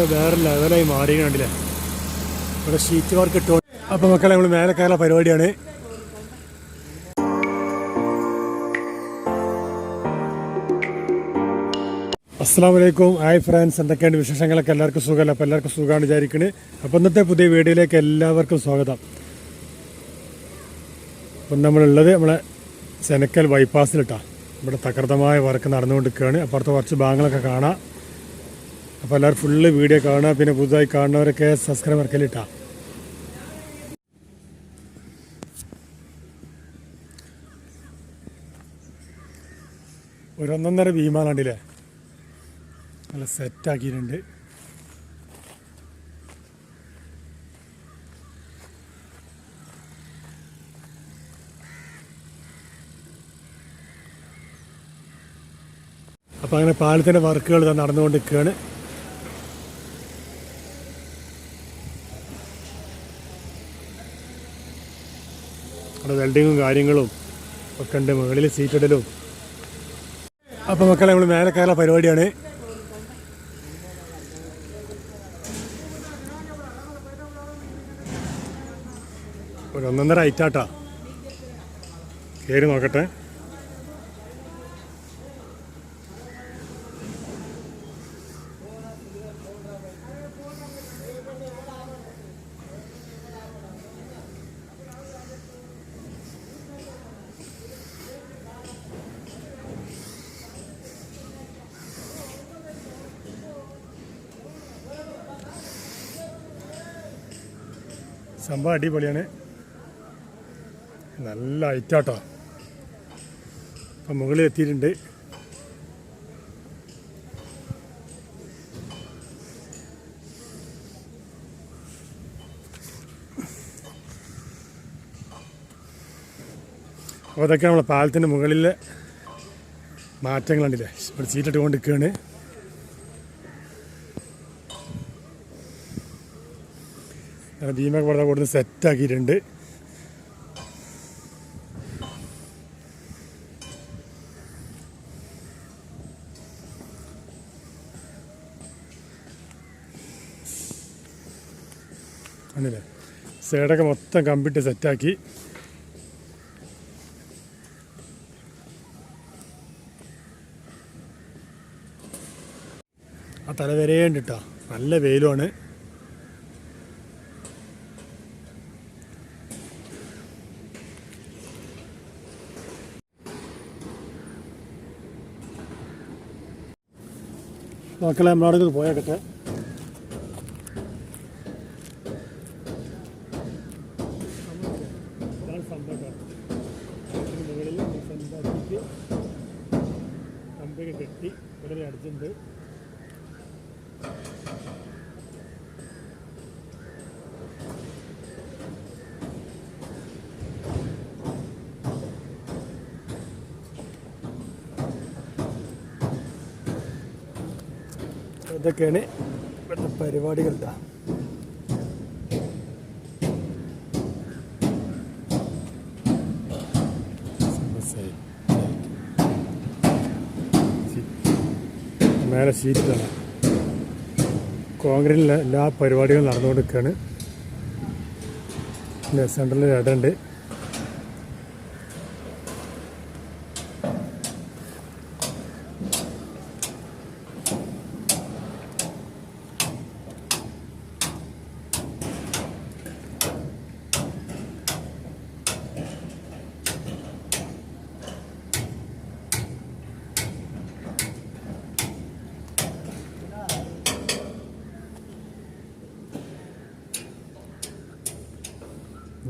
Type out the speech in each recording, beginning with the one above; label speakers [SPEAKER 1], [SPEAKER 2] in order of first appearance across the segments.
[SPEAKER 1] വേറെ ലെവലായി മാറി കണ്ടില്ലേ? ഇവിടെ ഷീറ്റ് വർക്ക് ഇട്ടോ അപ്പോൾ മക്കളെ നമ്മൾ മേലെ കയറുന്ന പരിപാടിയാണ്. അസ്സാം വലൈക്കും ഹായ് ഫ്രണ്ട്സ് എന്തൊക്കെയാണ് വിശേഷങ്ങളൊക്കെ? എല്ലാവർക്കും സുഖമല്ല? അപ്പോൾ എല്ലാവർക്കും സുഖമാണ് വിചാരിക്കുന്നത് അപ്പോൾ ഇന്നത്തെ പുതിയ വീഡിയോയിലേക്ക് എല്ലാവർക്കും സ്വാഗതം. അപ്പം നമ്മളുള്ളത് നമ്മളെ സെനക്കൽ ബൈപ്പാസിലിട്ടാണ് ഇവിടെ തകൃതമായ വർക്ക് നടന്നുകൊണ്ടിരിക്കുകയാണ്. അപ്പുറത്ത് കുറച്ച് ഭാഗങ്ങളൊക്കെ കാണാം. അപ്പോൾ എല്ലാവരും ഫുള്ള് വീഡിയോ കാണുക പിന്നെ പുതുതായി കാണുന്നവരൊക്കെ സബ്സ്ക്രൈബ് ഇറക്കലിട്ടാ ഒരൊന്നൊന്നര ഭീമാലാണ്ടില്ലേ നല്ല സെറ്റാക്കിയിട്ടുണ്ട് അപ്പോൾ അങ്ങനെ പാലത്തിന്റെ വർക്കുകൾ നടന്നുകൊണ്ടിരിക്കുകയാണ്. അവിടെ വെൽഡിങ്ങും കാര്യങ്ങളും ഒക്കെ ഉണ്ട്. മുകളിൽ സീറ്റിടലും അപ്പൊ അപ്പോൾ മക്കളെ നമ്മൾ മേലെ കയറുന്ന പരിപാടിയാണ്. ഒരു ഒന്നൊന്നര ഐറ്റാട്ടാ. കയറി നോക്കട്ടെ. സംഭവം അടിപൊളിയാണ്. നല്ല ഐറ്റാട്ടോ അപ്പം മുകളിൽ എത്തിയിട്ടുണ്ട്. അപ്പോൾ അതൊക്കെ നമ്മളെ പാലത്തിന്റെ മുകളിലെ മാറ്റങ്ങളുണ്ടല്ലേ? ഇവിടെ സീറ്റിട്ട് കൊണ്ടിരിക്കുകയാണ് ഭീമൊക്കെ ഇവിടെ കൊടുത്ത് സെറ്റാക്കിയിട്ടുണ്ട്. ആണല്ലേ സൈഡൊക്കെ മൊത്തം കമ്പിട്ട് സെറ്റാക്കി. ആ തലവരേണ്ടിട്ടാ നല്ല വെയിലുമാണ്. മക്കളെ നമ്മളവിടെ പോയേക്കട്ടെ. കമ്പിയൊക്കെ കെട്ടി വളരെ അടിച്ചിട്ടുണ്ട് ഇതൊക്കെയാണ് ഇവിടുത്തെ പരിപാടികൾ. മേലെ ഷീറ്റാണ് കോൺക്രീറ്റിലെ എല്ലാ പരിപാടികളും നടന്നുകൊണ്ടിരിക്കുകയാണ്. പിന്നെ സെൻട്രലിൽ ഇടണ്ട്.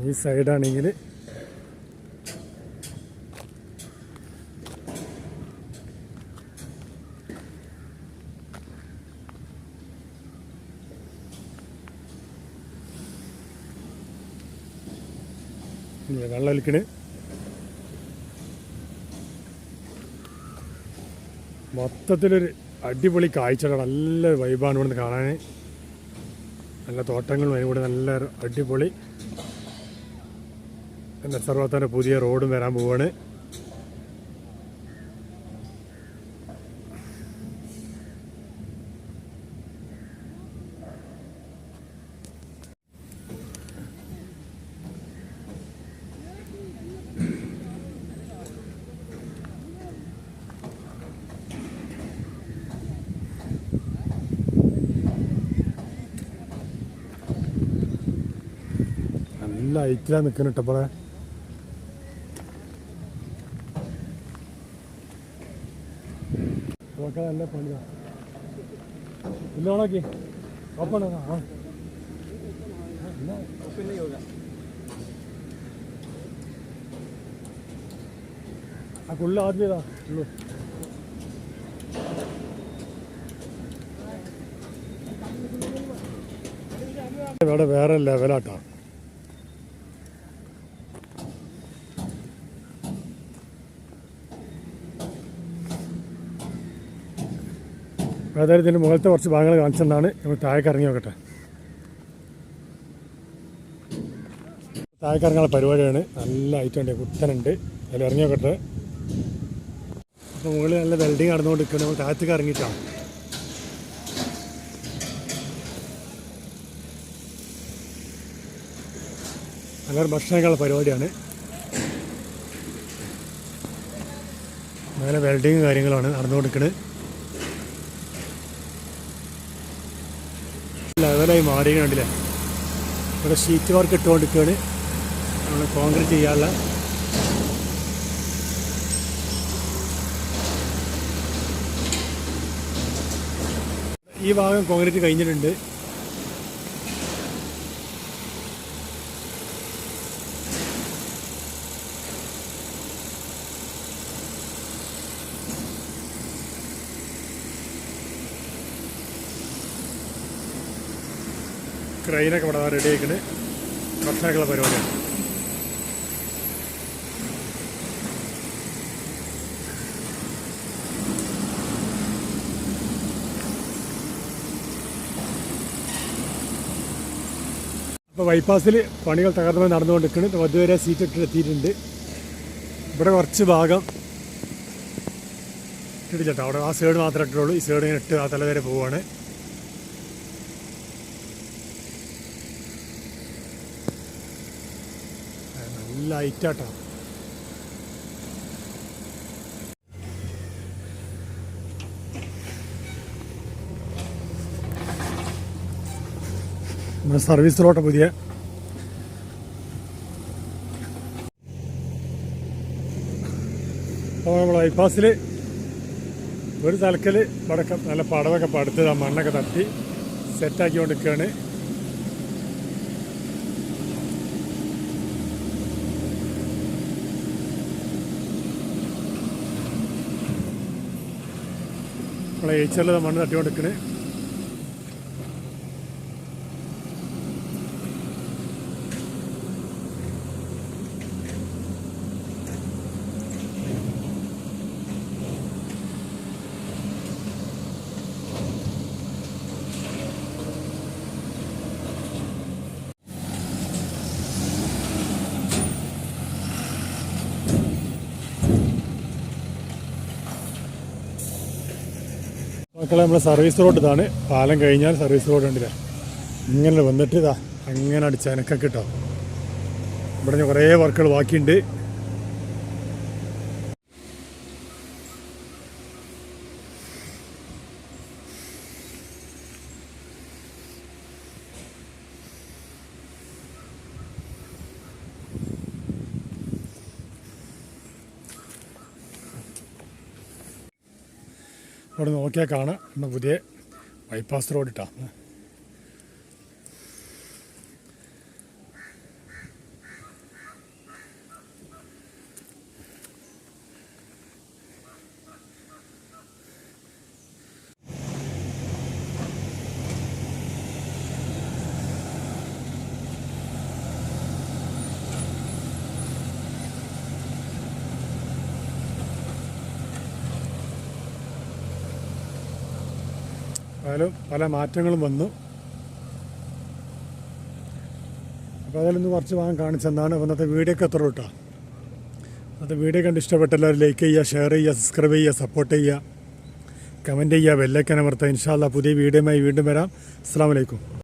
[SPEAKER 1] ഈ സൈഡാണെങ്കിൽ. വെള്ളം മൊത്തത്തിലൊരു അടിപൊളി കാഴ്ചകൾ നല്ല വൈബാണ് ഇവിടുന്ന് കാണാൻ നല്ല തോട്ടങ്ങളും അതിന് കൂടെ നല്ല അടിപൊളി പിന്നെ സർവത്തിന്റെ പുതിയ റോഡും വരാൻ പോവാണ്. നല്ല ഹൈറ്റിലാണ് നിൽക്കുന്നുണ്ട് അപ്പോൾ നല്ല പണിതാണ് ഇല്ല ഓണാക്കി ആ. ആ കുള്ള ആദ്യം ഉള്ളു ഇവിടെ വേറെ ലെവലാട്ടാ ഏതായാലും ഇതിന്റെ മുകളിലത്തെ കുറച്ച് ഭാഗങ്ങൾ കാണിച്ചിട്ടാണ് നമ്മൾ താഴേക്ക് ഇറങ്ങി നോക്കട്ടെ. താഴേക്ക് ഇറങ്ങാനുള്ള പരിപാടിയാണ്. നല്ല ഐറ്റമുണ്ട് കുത്തനുണ്ട്. അതിൽ ഇറങ്ങി നോക്കട്ടെ. അപ്പോൾ മുകളിൽ നല്ല വെൽഡിങ് നടന്നുകൊണ്ട് നിൽക്കുന്നത് നമ്മൾ താഴത്തേക്ക് ഇറങ്ങിയിട്ടാണ് നല്ലൊരു ഭക്ഷണമൊക്കെയുള്ള പരിപാടിയാണ്. നല്ല വെൽഡിങ് കാര്യങ്ങളാണ് നടന്നുകൊടുക്കുന്നത് ലെവലായി മാറി കണ്ടില്ലേ. ഇവിടെ ഷീറ്റ് വർക്ക് ഇട്ടുകൊണ്ടിരിക്കുകയാണ്. നമ്മൾ കോൺക്രീറ്റ് ചെയ്യാനുള്ള. ഈ ഭാഗം കോൺക്രീറ്റ് കഴിഞ്ഞിട്ടുണ്ട്. ക്രെയിനൊക്കെ ഇവിടെ റെഡി ആയിക്കണ് ഭക്ഷണമൊക്കെയുള്ള പരിപാടിയാണ്. അപ്പോൾ ബൈപ്പാസിൽ പണികൾ തകർന്നുമായി നടന്നുകൊണ്ടിരിക്കുന്നു അതുവരെ സീറ്റ് ഇട്ട് എത്തിയിട്ടുണ്ട്. ഇവിടെ കുറച്ച് ഭാഗം ഇട്ടിട്ടില്ല അവിടെ ആ സൈഡ് മാത്രമേ ഇട്ടുള്ളൂ ഈ സൈഡ് ഇങ്ങനെ ഇട്ട് ആ തല വരെ പോവുകയാണ് നല്ല നമ്മുടെ സർവീസ് റോട്ട പുതിയ. അപ്പോൾ നമ്മൾ ബൈപ്പാസിൽ ഒരു തലക്കൽ വടക്കം നല്ല പടവൊക്കെ പടുത്ത് മണ്ണൊക്കെ തട്ടി സെറ്റാക്കി നമ്മളെ ഏച്ചറിൽ മണ്ണ് തട്ടിക്കൊണ്ടിരിക്കണേ. മക്കളെ നമ്മളെ സർവീസ് റോഡ് ഇതാണ്. പാലം കഴിഞ്ഞാൽ സർവീസ് റോഡ് ഉണ്ടല്ലേ ഇങ്ങനെ വന്നിട്ട് ഇതാ അങ്ങനെ അടിച്ച് കിട്ടോ ഇവിടെ കുറേ വർക്കുകൾ ബാക്കിയുണ്ട്. ഇവിടെ നോക്കിയാൽ കാണാം. നമ്മുടെ പുതിയ ബൈപ്പാസ് റോഡ് ഇട്ടാ. അതിലും പല മാറ്റങ്ങളും വന്നു. അപ്പോൾ അതിലൊന്ന് കുറച്ച് ഭാഗം കാണിച്ചെന്നാണ് ഇന്നത്തെ വീഡിയോ ഒക്കെ എത്ര കേട്ടോ അത് വീഡിയോ കണ്ട് ഇഷ്ടപ്പെട്ട എല്ലാവരും ലൈക്ക് ചെയ്യുക ഷെയർ ചെയ്യുക സബ്സ്ക്രൈബ് ചെയ്യുക സപ്പോർട്ട് ചെയ്യുക. കമന്റ് ചെയ്യുക ബെല്ലൈക്കൻ അമർത്തുക. ഇൻഷാല്ല പുതിയ വീഡിയോയുമായി വീണ്ടും വരാം. അസ്സാം വലൈക്കും